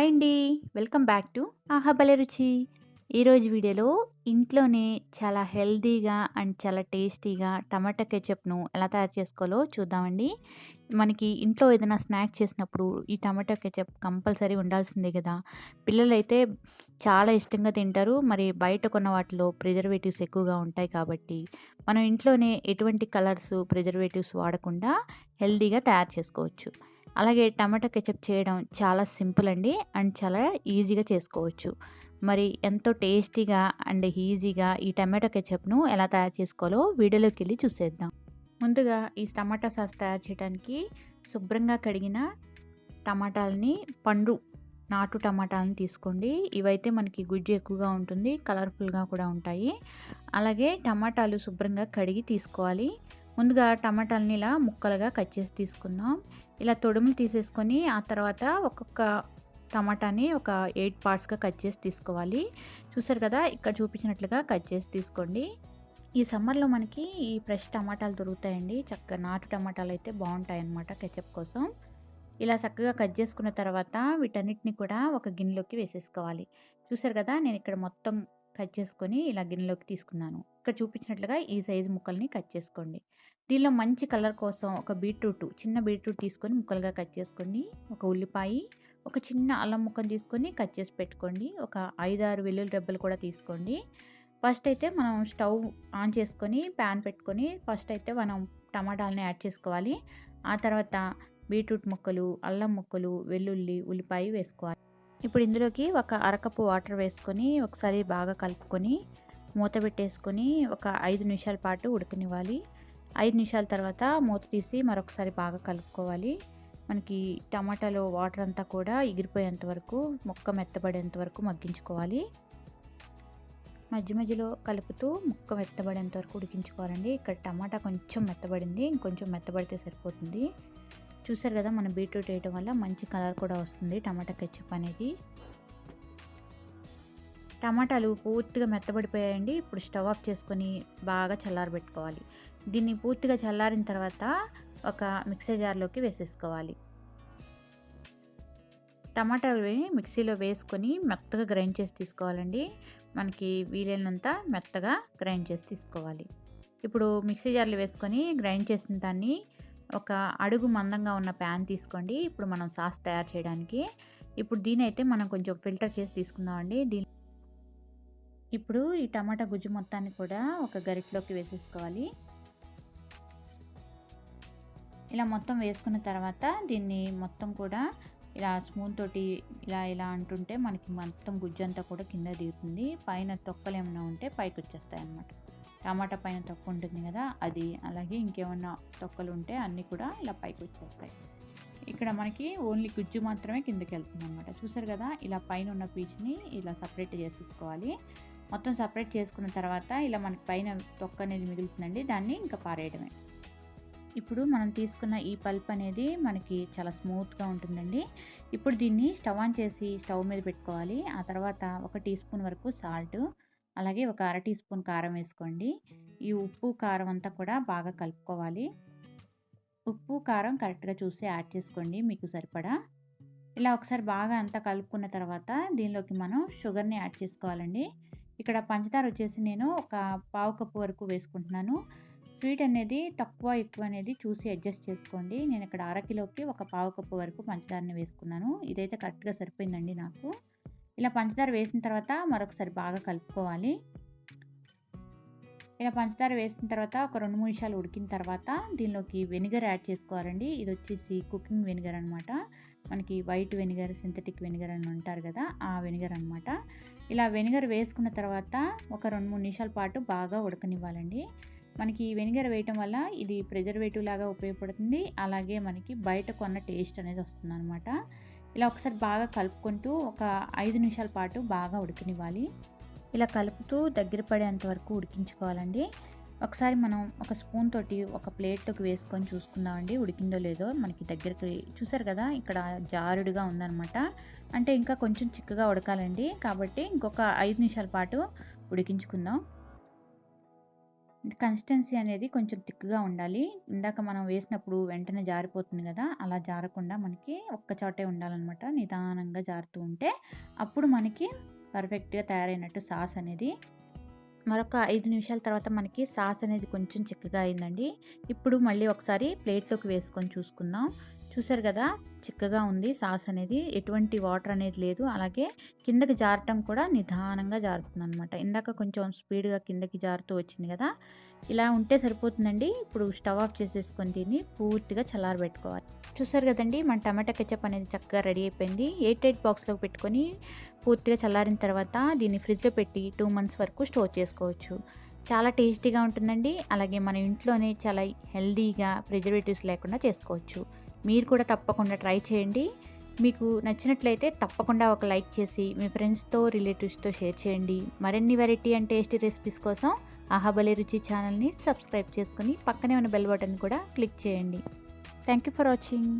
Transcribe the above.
Hi అండి. Welcome back to ఆహాబలే రుచి. ఈరోజు వీడియోలో ఇంట్లోనే చాలా హెల్తీగా అండ్ చాలా టేస్టీగా టమాటా కెచప్ను ఎలా తయారు చేసుకోవాలో చూద్దామండి. మనకి ఇంట్లో ఏదైనా స్నాక్ చేసినప్పుడు ఈ టమాటా కెచప్ కంపల్సరీ ఉండాల్సిందే కదా. పిల్లలైతే చాలా ఇష్టంగా తింటారు. మరి బయట కొన్న వాటిలో ప్రిజర్వేటివ్స్ ఎక్కువగా ఉంటాయి కాబట్టి మనం ఇంట్లోనే ఎటువంటి కలర్స్ ప్రిజర్వేటివ్స్ వాడకుండా హెల్తీగా తయారు చేసుకోవచ్చు. అలాగే టమాటా కెచప్ చేయడం చాలా సింపుల్ అండి అండ్ చాలా ఈజీగా చేసుకోవచ్చు. మరి ఎంతో టేస్టీగా అండ్ ఈజీగా ఈ టమాటా కెచప్ను ఎలా తయారు చేసుకోవాలో వీడియోలోకి వెళ్ళి చూసేద్దాం. ముందుగా ఈ టమాటా సాస్ తయారు చేయడానికి శుభ్రంగా కడిగిన టమాటాలని పండు నాటు టమాటాలను తీసుకోండి. ఇవైతే మనకి గుజ్జు ఎక్కువగా ఉంటుంది కలర్ఫుల్గా కూడా ఉంటాయి. అలాగే టమాటాలు శుభ్రంగా కడిగి తీసుకోవాలి. ముందుగా టమాటాలని ఇలా ముక్కలుగా కట్ చేసి తీసుకుందాం. ఇలా తొడుములు తీసేసుకొని ఆ తర్వాత ఒక్కొక్క టమాటాని ఒక ఎయిట్ పార్ట్స్గా కట్ చేసి తీసుకోవాలి. చూసారు కదా ఇక్కడ చూపించినట్లుగా కట్ చేసి తీసుకోండి. ఈ సమ్మర్లో మనకి ఈ ఫ్రెష్ టమాటాలు దొరుకుతాయండి. చక్కగా నాటు టమాటాలు అయితే బాగుంటాయి అన్నమాట కెచప్ కోసం. ఇలా చక్కగా కట్ చేసుకున్న తర్వాత వీటన్నిటిని కూడా ఒక గిన్నెలోకి వేసేసుకోవాలి. చూసారు కదా నేను ఇక్కడ మొత్తం కట్ చేసుకొని ఇలా గిన్నెలోకి తీసుకున్నాను. ఇక్కడ చూపించినట్లుగా ఈ సైజు ముక్కల్ని కట్ చేసుకోండి. దీనిలో మంచి కలర్ కోసం ఒక బీట్రూట్ చిన్న బీట్రూట్ తీసుకొని ముక్కలుగా కట్ చేసుకోండి ఒక ఉల్లిపాయ ఒక చిన్న అల్లం ముక్కను తీసుకొని కట్ చేసి పెట్టుకోండి. ఒక ఐదు ఆరు వెల్లుల్లి రెబ్బలు కూడా తీసుకోండి. ఫస్ట్ అయితే మనం స్టవ్ ఆన్ చేసుకొని ప్యాన్ పెట్టుకొని ఫస్ట్ అయితే మనం టమాటాలని యాడ్ చేసుకోవాలి. ఆ తర్వాత బీట్రూట్ ముక్కలు అల్లం ముక్కలు వెల్లుల్లి ఉల్లిపాయ వేసుకోవాలి. ఇప్పుడు ఇందులోకి ఒక అరకప్పు వాటర్ వేసుకొని ఒకసారి బాగా కలుపుకొని మూత పెట్టేసుకొని ఒక ఐదు నిమిషాల పాటు ఉడకనివ్వాలి. ఐదు నిమిషాల తర్వాత మూత తీసి మరొకసారి బాగా కలుపుకోవాలి. మనకి టమాటాలో వాటర్ అంతా కూడా ఎగిరిపోయేంత వరకు ముక్క మెత్తబడేంత వరకు మగ్గించుకోవాలి. మధ్య మధ్యలో కలుపుతూ ముక్క మెత్తబడేంత వరకు ఉడికించుకోవాలండి. ఇక్కడ టమాటా కొంచెం మెత్తబడింది ఇంకొంచెం మెత్తబడితే సరిపోతుంది. చూసారు కదా మనం బీట్రూట్ వేయటం వల్ల మంచి కలర్ కూడా వస్తుంది టమాటా కెచ్చప్ అనేది. టమాటాలు పూర్తిగా మెత్తబడిపోయాయండి. ఇప్పుడు స్టవ్ ఆఫ్ చేసుకొని బాగా చల్లారబెట్టుకోవాలి. దీన్ని పూర్తిగా చల్లారిన తర్వాత ఒక మిక్సీ జార్లోకి వేసేసుకోవాలి. టమాటాలు మిక్సీలో వేసుకొని మెత్తగా గ్రైండ్ చేసి తీసుకోవాలండి. మనకి వీలైనంత మెత్తగా గ్రైండ్ చేసి తీసుకోవాలి. ఇప్పుడు మిక్సీ జార్లు వేసుకొని గ్రైండ్ చేసిన దాన్ని ఒక అడుగు మందంగా ఉన్న ప్యాన్ తీసుకోండి. ఇప్పుడు మనం సాస్ తయారు చేయడానికి. ఇప్పుడు దీని అయితే మనం కొంచెం ఫిల్టర్ చేసి తీసుకుందామండి. దీని ఇప్పుడు ఈ టమాటా గుజ్జు మొత్తాన్ని కూడా ఒక గరిటలోకి వేసేసుకోవాలి. ఇలా మొత్తం వేసుకున్న తర్వాత దీన్ని మొత్తం కూడా ఇలా స్పూన్ తోటి ఇలా ఇలా అంటుంటే మనకి మొత్తం గుజ్జు అంతా కూడా కింద దిగుతుంది. పైన తొక్కలు ఏమైనా ఉంటే పైకి వచ్చేస్తాయి అన్నమాట. టమాటా పైన తొక్క ఉంటుంది కదా అది. అలాగే ఇంకేమన్నా తొక్కలు ఉంటే అన్నీ కూడా ఇలా పైకి వచ్చేస్తాయి. ఇక్కడ మనకి ఓన్లీ గుజ్జు మాత్రమే కిందకి వెళ్తుంది అనమాట చూసారు కదా ఇలా పైన ఉన్న పీచ్ని ఇలా సపరేట్ చేసేసుకోవాలి. మొత్తం సపరేట్ చేసుకున్న తర్వాత ఇలా మనకి పైన తొక్క అనేది మిగులుతుందండి దాన్ని ఇంకా పారేయడమే. ఇప్పుడు మనం తీసుకున్న ఈ పల్ప్ అనేది మనకి చాలా స్మూత్గా ఉంటుందండి. ఇప్పుడు దీన్ని స్టవ్ ఆన్ చేసి స్టవ్ మీద పెట్టుకోవాలి. ఆ తర్వాత ఒక టీ స్పూన్ వరకు సాల్ట్ అలాగే ఒక అర టీ స్పూన్ కారం వేసుకోండి. ఈ ఉప్పు కారం అంతా కూడా బాగా కలుపుకోవాలి. ఉప్పు కారం కరెక్ట్గా చూసి యాడ్ చేసుకోండి మీకు సరిపడా. ఇలా ఒకసారి బాగా అంతా కలుపుకున్న తర్వాత దీనిలోకి మనం షుగర్ని యాడ్ చేసుకోవాలండి. ఇక్కడ పంచదార వచ్చేసి నేను ఒక పావు కప్పు వరకు వేసుకుంటున్నాను. స్వీట్ అనేది తక్కువ ఎక్కువ అనేది చూసి అడ్జస్ట్ చేసుకోండి. నేను ఇక్కడ అరకిలోకి ఒక పావు కప్పు వరకు పంచదారని వేసుకున్నాను. ఇదైతే కరెక్ట్గా సరిపోయిందండి నాకు. ఇలా పంచదార వేసిన తర్వాత మరొకసారి బాగా కలుపుకోవాలి. ఇలా పంచదార వేసిన తర్వాత ఒక రెండు మూడు నిమిషాలు ఉడికిన తర్వాత దీనిలోకి వెనిగర్ యాడ్ చేసుకోవాలండి. ఇది వచ్చేసి కుకింగ్ వెనిగర్ అనమాట మనకి వైట్ వెనిగర్ సింథటిక్ వెనిగర్ అని అంటారు కదా ఆ వెనిగర్ అనమాట ఇలా వెనిగర్ వేసుకున్న తర్వాత ఒక రెండు మూడు నిమిషాల పాటు బాగా ఉడకనివ్వాలండి. మనకి వెనిగర్ వేయటం వల్ల ఇది ప్రిజర్వేటివ్ లాగా ఉపయోగపడుతుంది. అలాగే మనకి బయట కొన్న టేస్ట్ అనేది వస్తుంది అనమాట ఇలా ఒకసారి బాగా కలుపుకుంటూ ఒక ఐదు నిమిషాల పాటు బాగా ఉడకనివ్వాలి. ఇలా కలుపుతూ దగ్గర పడేంత వరకు ఉడికించుకోవాలండి. ఒకసారి మనం ఒక స్పూన్ తోటి ఒక ప్లేట్లోకి వేసుకొని చూసుకుందామండి ఉడికిందో లేదో. మనకి దగ్గరికి చూసారు కదా ఇక్కడ జారుడుగా ఉందన్నమాట. అంటే ఇంకా కొంచెం చిక్కగా ఉడకాలండి. కాబట్టి ఇంకొక ఐదు నిమిషాల పాటు ఉడికించుకుందాం. కన్సిస్టెన్సీ అనేది కొంచెం థిక్‌గా ఉండాలి. ఇందాక మనం వేసినప్పుడు వెంటనే జారిపోతుంది కదా అలా జారకుండా మనకి ఒక్క చోటే ఉండాలన్నమాట నిదానంగా జారుతూ ఉంటే అప్పుడు మనకి పర్ఫెక్ట్‌గా తయారైనట్టు సాస్ అనేది. మరొక ఐదు నిమిషాల తర్వాత మనకి సాస్ అనేది కొంచెం చిక్కగా అయిందండి. ఇప్పుడు మళ్ళీ ఒకసారి ప్లేట్‌లోకి వేసుకొని చూసుకుందాం. చూసారు కదా చిక్కగా ఉంది సాస్ అనేది. ఎటువంటి వాటర్ అనేది లేదు. అలాగే కిందకి జారటం కూడా నిదానంగా జారుతుందనమాట. ఇందాక కొంచెం స్పీడ్‌గా కిందకి జారుతూ వచ్చింది కదా ఇలా ఉంటే సరిపోతుందండి. ఇప్పుడు స్టవ్ ఆఫ్ చేసేసుకొని దీన్ని పూర్తిగా చల్లారబెట్టుకోవాలి. చూసారు కదండి మన టమాటా కెచప్ అనేది చక్కగా రెడీ అయిపోయింది. ఎయిట్ ఎయిట్ బాక్స్లో పెట్టుకొని పూర్తిగా చల్లారిన తర్వాత దీన్ని ఫ్రిడ్జ్‌లో పెట్టి టూ మంత్స్ వరకు స్టోర్ చేసుకోవచ్చు. చాలా టేస్టీగా ఉంటుందండి. అలాగే మన ఇంట్లోనే చాలా హెల్తీగా ప్రిజర్వేటివ్స్ లేకుండా చేసుకోవచ్చు. మీరు కూడా తప్పకుండా ట్రై చేయండి. మీకు నచ్చినట్లయితే తప్పకుండా ఒక లైక్ చేసి మీ ఫ్రెండ్స్‌తో, రిలేటివ్స్‌తో షేర్ చేయండి. మరిన్ని వెరైటీ అండ్ టేస్టీ రెసిపీస్ కోసం ఆహా రుచి ఛానల్‌ని సబ్స్క్రైబ్ చేసుకొని పక్కనే ఉన్న బెల్ బటన్ కూడా క్లిక్ చేయండి. Thank you for watching.